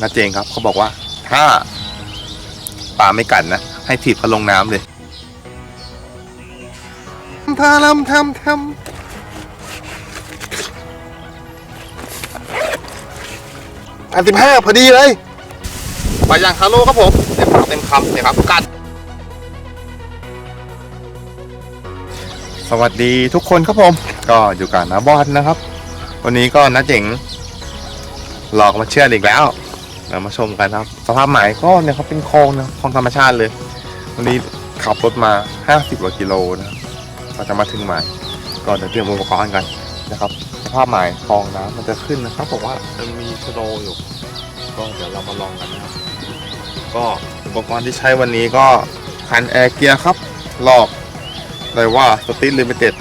นาเจงครับเขาบอกว่า ถ้าปลาไม่กัดนะให้ถีบเขาลงน้ำเลยทาลำทำทำอันสิบห้าพอดีเลยปลาย่างคาโลครับผมเต็มปากเต็มคำเลยครับกัด สวัสดีทุกคนครับผม ก็อยู่กับน้าบอสนะครับ วันนี้ก็น้าเจ๋งหลอกมาเชื่ออีกแล้ว เรามาชมกันครับ สภาพหมายก็เนี่ยครับเป็นคลองนะคลองธรรมชาติเลย วันนี้ขับรถมา 50กว่ากิโลนะก็จะมาถึงหมายก็เดี๋ยวเตรียมอุปกรณ์กันนะครับ สภาพหมายคลองน้ำมันจะขึ้นนะครับบอกว่ามันมีชโลอยู่ก็เดี๋ยวเรามาลองกันนะครับก็อุปกรณ์ที่ใช้วันนี้ก็คันแอร์เกียร์ครับลอกเลยว่าสติลิมิเต็ด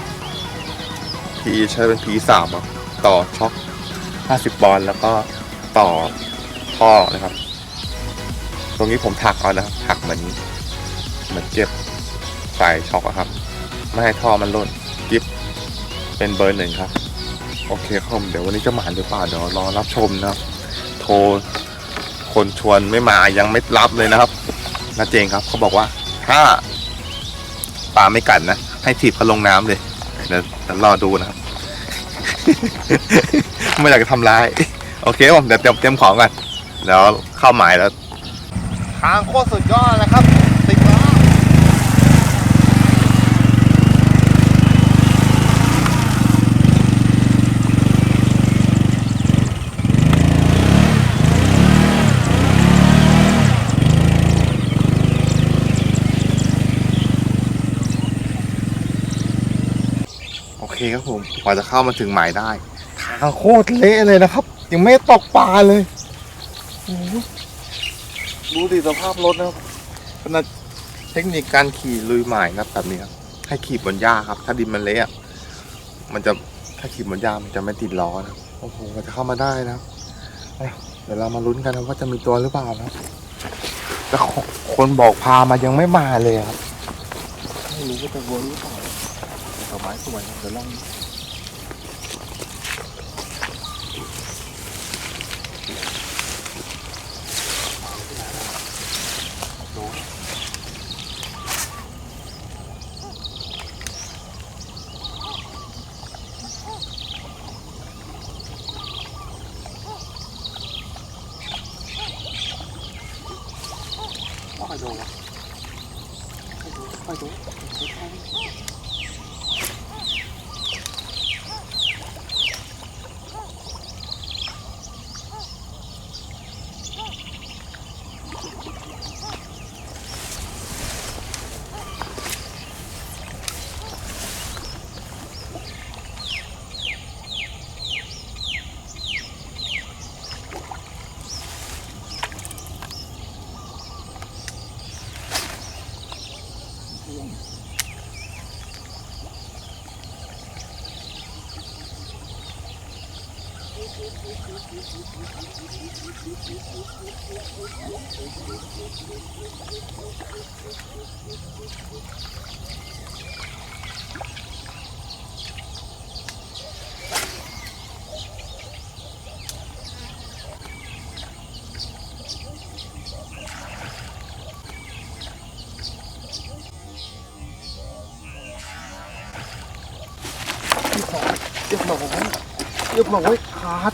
พีใช้เป็น P3 อะต่อช็อค50 บอลแล้วก็ต่อ ท่อนะครับ ตรงนี้ผมถักเอานะครับถักเหมือนเหมือนเก็บสายช็อคครับ ไม่ให้ท่อมันล่นกิฟเป็นเบอร์หนึ่งครับ โอเคครับผมเดี๋ยววันนี้จะหมานหรือเปล่าเดี๋ยวรอรับชมนะครับ โทรคนชวนไม่มายังไม่รับเลยนะครับนาเจงครับเขาบอกว่าถ้าปลาไม่กัดนะ ให้ถีบเขาลงน้ำเลยเดี๋ยวรอดูนะครับ ไม่อยากจะทำร้าย โอเคผมเดี๋ยวเตรียมเตรียมของกัน เดี๋ยวเข้าหมายแล้ว ทางโคตรสุดยอดนะครับติดล้อโอเคครับผมกว่าจะเข้ามาถึงหมายได้ ทางโคตรเละเลยนะครับ ยังไม่ตกปลาเลย ดูดิสภาพรถนะครับเป็นเทคนิคการขี่ลุยหมายนะครับแบบนี้ครับให้ขี่บนหญ้าครับ ถ้าดินมันเละอะมันจะถ้าขี่บนหญ้ามันจะไม่ติดล้อนะครับโอ้โหกว่าจะเข้ามาได้นะครับเอ้ยเดี๋ยวเรามาลุ้นกันนะว่าจะมีตัวหรือเปล่านะครับแต่คนบอกพามายังไม่มาเลยครับไม่รู้ว่าจะวนหรือเปล่าดอกไม้สวยครับเดี๋ยวลอง 快走吧快走快走 ไป ดูไปดูเรียบร้อยเรียบร้อยขาด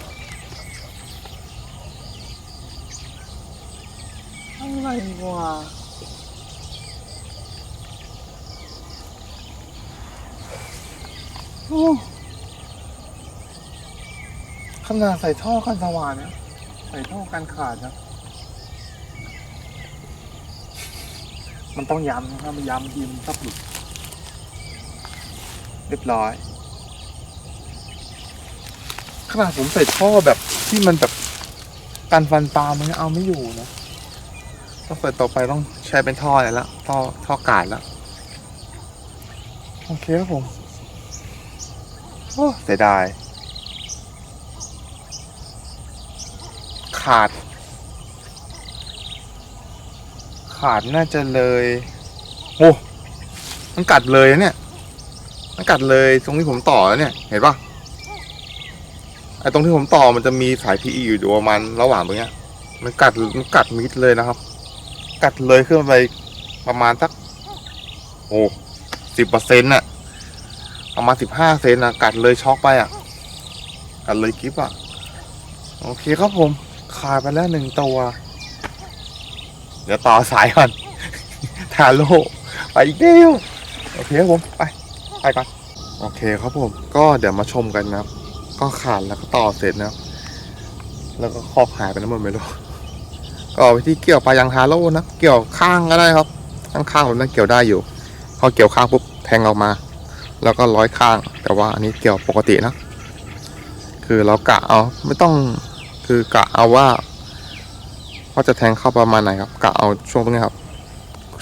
อะไรวะโอ้ขนาดใส่ท่อกันสว่านนะใส่ท่อกันขาดนะมันต้องย้ำนะครับมันย้ำยิมตับหลุดเรียบร้อย ขนาดผมใส่ท่อแบบที่มันแบบการฟันปลามันยังเอาไม่อยู่นะต้องเปิดต่อไปต้องใช้เป็นท่อเลยละท่อท่อกาดแล้วโอเคครับผมโอ้เสียดาย ขาด ขาดน่าจะเลย โอ้มันกัดเลยเนี่ย มันกัดเลยตรงที่ผมต่อแล้วเนี่ย เห็นปะ ไอ้ตรงที่ผมต่อมันจะมีสาย PE อยู่ประมาณระหว่างตรงเนี้ย มันกัดมันกัดมิดเลยนะครับ กัดเลยขึ้นไปประมาณสักโอ้สิบเปอร์เซ็นต์น่ะประมาณสิบห้าเซนน่ะกัดเลยช็อกไปอะกัดเลยกิฟอะโอเคครับผมขาดไปแล้วหนึ่งตัว เดี๋ยวต่อสายก่อนทาโร่ไปอีกเดียวโอเคครับผมไปไปก่อนโอเคครับผม ก็เดี๋ยวมาชมกันนะครับ ก็ขาดแล้วก็ต่อเสร็จนะแล้วก็คอกหายไปแล้วหมดไม่รู้ก็เอาไปที่เกี่ยวปลายางทาโร่นะเกี่ยวข้างก็ได้ครับ ข้างข้างผมนั่นเกี่ยวได้อยู่พอเกี่ยวข้างปุ๊บแทงออกมา แล้วก็ร้อยข้าง แต่ว่าอันนี้เกี่ยวปกตินะ คือเรากะเอาไม่ต้องคือกะเอาว่าว่าจะแทงเข้าประมาณไหนครับกะเอาช่วงตรงนี้ครับ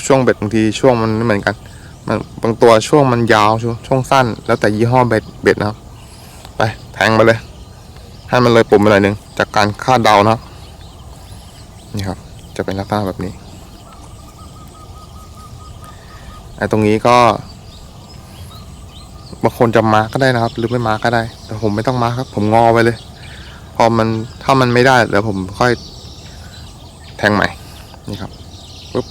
ช่วงเบ็ดบางทีช่วงมันไม่เหมือนกันมันบางตัวช่วงมันยาวช่วงช่วงสั้น แล้วแต่ยี่ห้อเบ็ดเบ็ดนะครับ ไปแทงมาเลย ให้มันเลยปุ่มไปหน่อยหนึ่งจากการคาดเดานะครับ นี่ครับ จะเป็นลักษณะแบบนี้ไอ้ตรงนี้ก็บางคนจะมาร์กก็ได้นะครับ หรือไม่มาร์กก็ได้ แต่ผมไม่ต้องมาร์กครับ ผมงอไปเลย พอมันถ้ามันไม่ได้เดี๋ยวผมค่อยแทงใหม่ นี่ครับปุ๊บ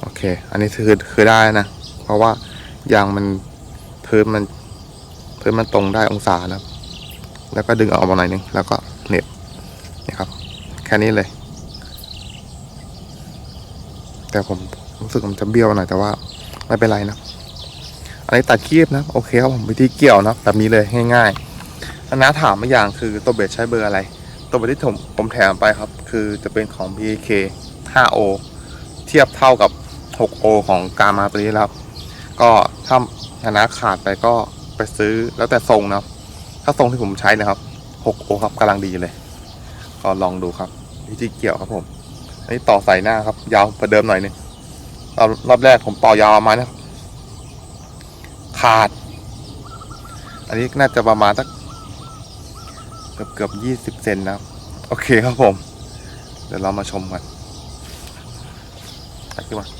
โอเค อันนี้คือคือได้นะ เพราะว่ายางมันพื้นมัน เพื้นมันตรงได้องศานะครับแล้วก็ดึงออกมาหน่อยหนึง แล้วก็เน็บนี่ครับ แค่นี้เลย แต่ผมรู้สึกมันจะเบี้ยวหน่อยแต่ว่าไม่เป็นไรนะ อันนี้ตัดคีบนะ โอเคครับผมวิธีเกี่ยวนะแบบนี้เลยง่ายๆอันน้าถามมาอย่างคือตัวเบสใช้เบอร์อะไร ตัวเบสที่ผมผมแถมไปครับ คือจะเป็นของ BK 5O เทียบเท่ากับ 6O ของกามาตัวนี้ครับ ก็ถ้าคณะขาดไปก็ ไปซื้อแล้วแต่ทรงนะครับ ถ้าทรงที่ผมใช้นะครับ 6O ครับกำลังดีเลย ก็ลองดูครับวิธีเกี่ยวครับผม อันนี้ต่อใส่หน้าครับ ยาวกว่าเดิมหน่อยนึงรอบรอบแรกผมต่อยาวมานะขาด อันนี้น่าจะประมาณสักเกือบเกือบยี่สิบเซนนะครับ โอเคครับผม เดี๋ยวเรามาชมกันไปดีกว่านี่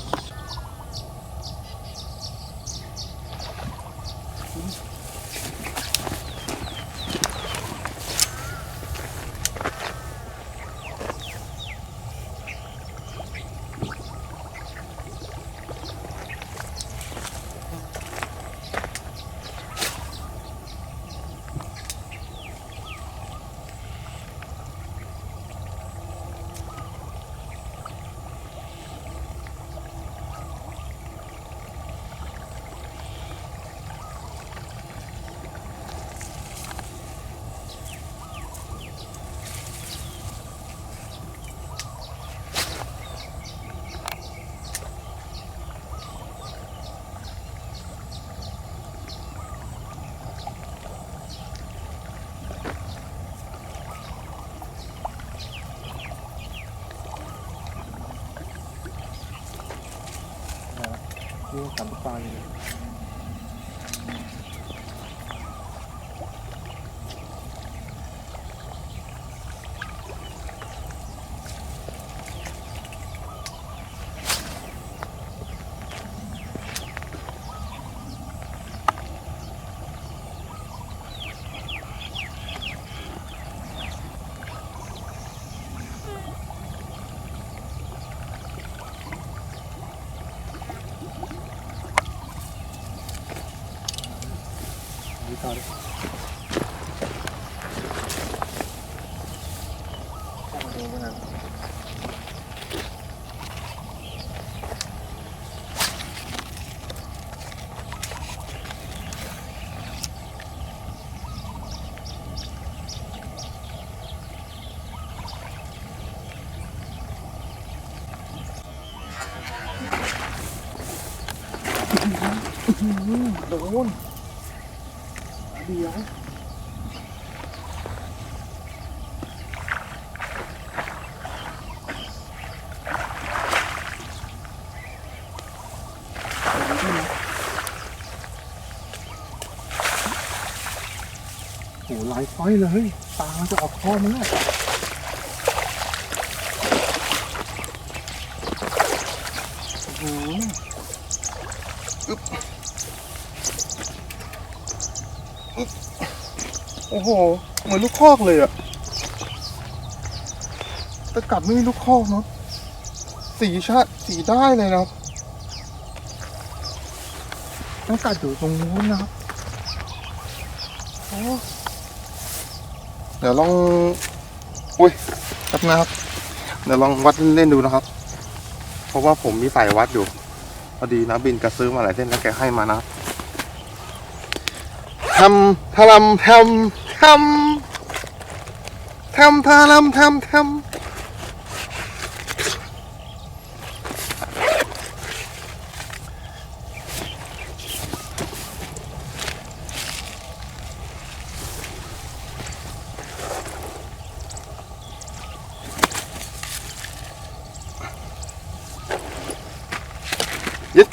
สามา อยู่นี่ต่อ เลยดูนะครับโดนเดี๋ยว โอ้ หลายไฟเลยตามันจะออกคอมันแล้วโอ้โหอึ๊บอึ๊บโอ้โห เหมือนลูกคอกเลยอะตะกัดไม่มีลูกคอกเนาะ สีชาติสีได้เลยนะครับตะกัดอยู่ตรงนู้นนะครับโอ้ เดี๋ยวลอง อุ้ยครับนะครับ เดี๋ยวลองวัดเล่นๆดูนะครับ เพราะว่าผมมีสายวัดอยู่ พอดีนะบินกระซื้อมาหลายเส้นแล้วแกให้มานะทำทะลำทำทำทำทะลำทำทำ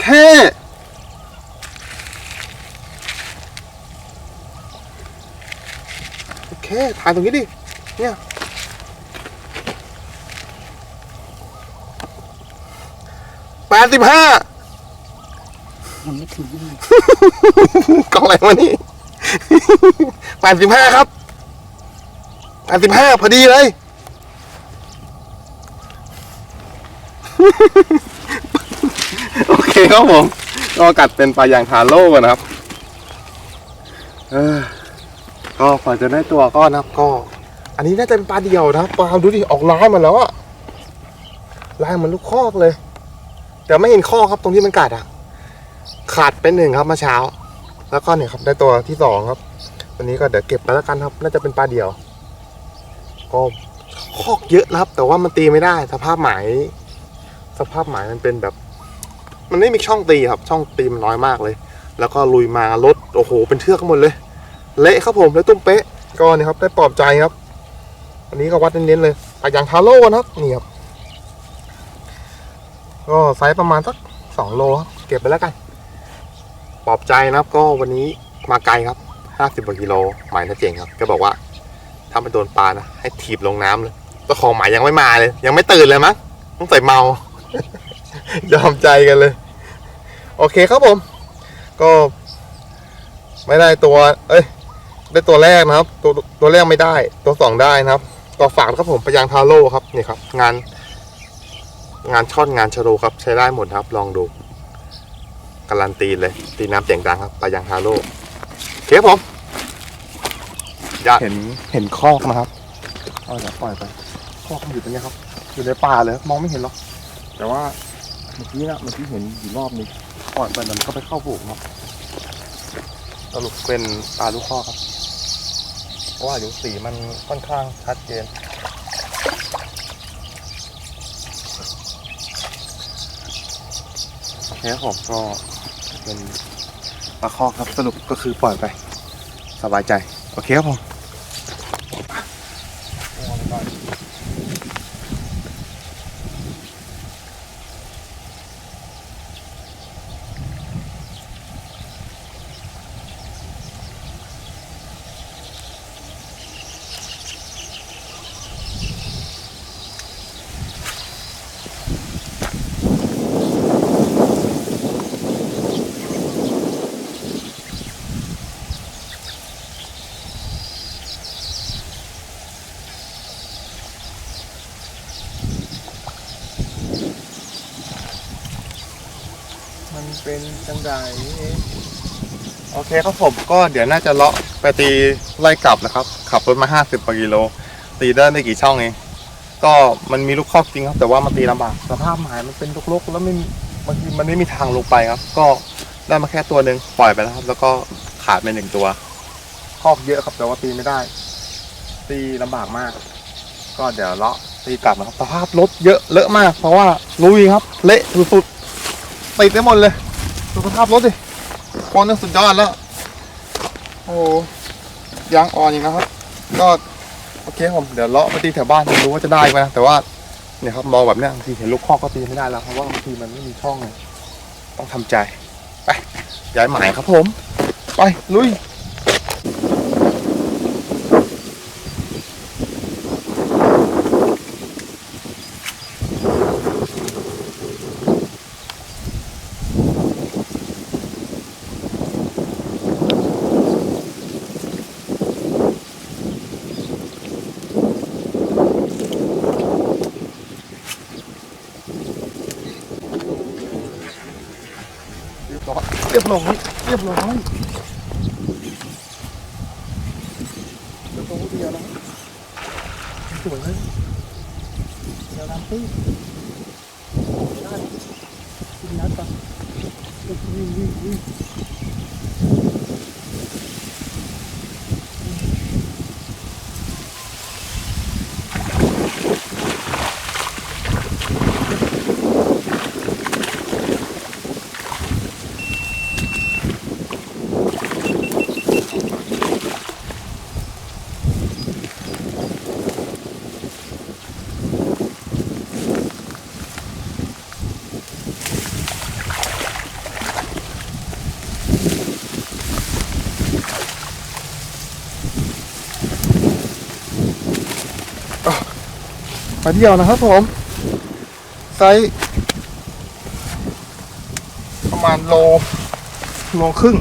ยัดแค่โอเค ถ่ายตรงนี้ดิ เนี่ย แปดสิบห้ายังไม่ถึงเลยกล่องอะไรวะนี่แปดสิบห้าครับแปดสิบห้าพอดีเลยโอเค ครับผมก็กัดเป็นปลายางทาโร่กันนะครับเออก็พอจะได้ตัวก็นะครับก็ อันนี้น่าจะเป็นปลาเดียวนะครับปลาดูดิออกลายมาแล้วอะลายเหมันลูกคอกเลย แต่ไม่เห็นข้อครับตรงที่มันกัดอะขาดเป็นหนึ่งครับเมื่อเช้า แล้วก็เนี่ยครับได้ตัวที่สองครับ วันนี้ก็เดี๋ยวเก็บไปแล้วกันครับ น่าจะเป็นปลาเดียวก็คอกเยอะนะครับ แต่ว่ามันตีไม่ได้ สภาพหมาย สภาพหมายมันเป็นแบบ มันไม่มีช่องตีครับ ช่องตีมันน้อยมากเลย แล้วก็ลุยมารถโอ้โห เป็นเทือกหมดเลย เละครับผมแล้วตุ้มเป๊ะก็นี่ครับ ได้ปลอบใจครับ อันนี้ก็วัดเน้นๆเลยปลายางทาโร่นะครับนี่ครับก็ไซส์ประมาณสักสองโลครับเก็บไปแล้วกันปลอบใจนะครับ ก็วันนี้มาไกลครับห้าสิบกว่ากิโลหมายนะเจ๋งครับก็บอกว่าถ้ามันโดนปลานะให้ถีบลงน้ำเลยเจ้าของหมายยังไม่มาเลย ยังไม่ตื่นเลยมั้งต้องใส่เมา ยอมใจกันเลย โอเคครับผม ก็ ไม่ได้ตัว เอ้ย ได้ตัวแรกนะครับ ตัวตัวแรกไม่ได้ ตัวสองได้นะครับ ก็ฝากครับผมพยางทาโร่ครับนี่ครับ งาน งานช่อนงานชะโลครับ ใช้ได้หมดครับ ลองดูการันตีเลยตีน้ำเสียงดังครับไปยังฮาโลโอเคครับผมยาเห็นเห็นคอกนะครับเอาเดี๋ยวปล่อยไปคอกมันอยู่ตรงนี้ครับ อยู่ในป่าเลย มองไม่เห็นหรอกแต่ว่า เมื่อกี้นะเมื่อกี้เห็นอยู่รอบนึงปล่อยไปมันก็ไปเข้าฝูงครับสรุปเป็นปลาลูกคอครับ เพราะว่าอยู่สีมันค่อนข้างชัดเจนโอเคครับผมก็เป็นปลาคอครับสรุปก็คือปล่อยไป สบายใจ โอเคครับผม มัน เป็นจังไดโอเคครับผมก็เดี๋ยวน่าจะเลาะไปตีไล่กลับนะครับ ขับรถมา 50กว่ากิโล ตีได้ไม่กี่ช่องเองก็มันมีลูกคอกจริงครับ แต่ว่ามันตีลำบากสภาพหมายมันเป็นลกๆแล้วไม่มีบางทีมันไม่มีทางลงไปครับ ก็ได้มาแค่ตัวหนึ่งปล่อยไปแล้วครับ แล้วก็ขาดไปหนึ่งตัว คอกเยอะครับแต่ว่าตีไม่ได้ ตีลำบากมาก ก็เดี๋ยวเลาะตีกลับนะครับสภาพรถเยอะเลอะมาก เพราะว่าลุยครับ เละสุดๆติดไปหมดเลย ดูสภาพรถดิคอนนี่สุดยอดแล้ว โอ้ยางอ่อนอีกนะครับ ก็โอเคผมเดี๋ยวเลาะไปตีแถวบ้านไม่รู้ว่าจะได้ไหมนะแต่ว่าเนี่ยครับมองแบบเนี้ยบางทีเห็นลูกคอกก็ตีไม่ได้แล้วเพราะว่าบางทีมันไม่มีช่องเลยต้องทำใจ ไปย้ายหมายครับผม ไปลุย รียบร้อยเรียบร้อยเป็นตัวเดียวแล้วสวยเลยเดี๋ยวน้ำตื้นได้กินน้ำก่อนวิ่งวิ่งวิ่ง ปลาเดียวนะครับผม ไซส์ประมาณโลโลครึ่ง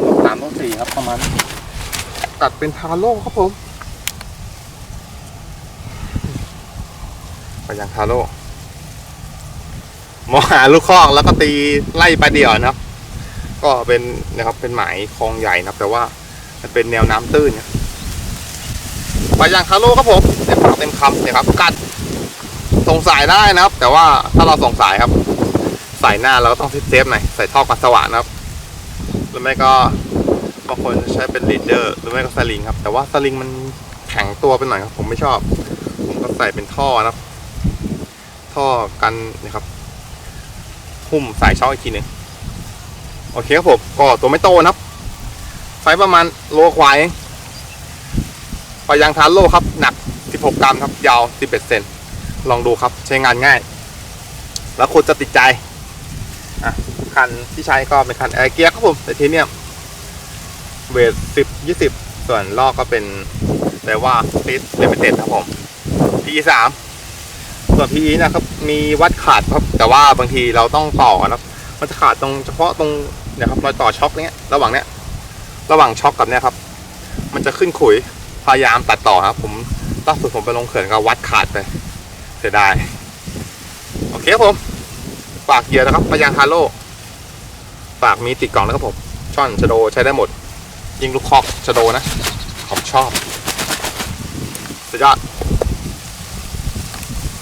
โลสามโลสี่ครับประมาณ ตัดเป็นทาโร่ครับผมไปยังทาโร่มองหาลูกคอกแล้วก็ตีไล่ปลาเดี่ยวนะครับ ก็เป็นนะครับเป็นหมายคลองใหญ่นะครับ แต่ว่ามันเป็นแนวน้ำตื้นเนี่ยไปย่างคาโลครับผม ต็มปากเต็มคำเนี่ยครับ กัดส่งสายได้นะครับ แต่ว่าถ้าเราส่งสายครับสายหน้าเราก็ต้องเซฟหน่อยใส่ท่อปัสสาวะนะครับหรือไม่ก็บางคนใช้เป็นลีดเดอร์หรือไม่ก็สลิงครับ แต่ว่าสลิงมันแข็งตัวไปหน่อยครับ ผมไม่ชอบ ผมก็ใส่เป็นท่อนะครับ ท่อกันนะครับหุ้มสายช็อคอีกทีหนึ่งโอเคครับผมก็ตัวไม่โตนะครับไซส์ประมาณโลควายปลายางทานโร่ครับหนัก 16 กรัมครับ ยาว 11 เซน ลองดูครับ ใช้งานง่าย แล้วคุณจะติดใจ อะ คันที่ใช้ก็เป็นคันแอร์เกียร์ครับผมไทเทเนียเวท 10 20 ส่วนลอกก็เป็นแต่ว่าฟิสเลมิเต็ดครับผม PE 3ส่วน PE นะครับ มีวัดขาดครับ แต่ว่าบางทีเราต้องต่อนะครับ มันจะขาดตรงเฉพาะตรงเนี่ยครับรอยต่อช็อคเนี้ย ระหว่างเนี้ย ระหว่างช็อคกับเนี้ยครับ มันจะขึ้นขุยพยายามตัดต่อครับ ผม ล่าสุดผมไปลงเขื่อนก็วัดขาดไป เสียดาย โอเคครับผม ฝากเหยื่อนะครับปยางฮาโลฝากมีติดกล่องนะครับผม ช่อนชะโดใช้ได้หมด ยิงลูกคอกชะโดนะ ผมชอบ สุดยอด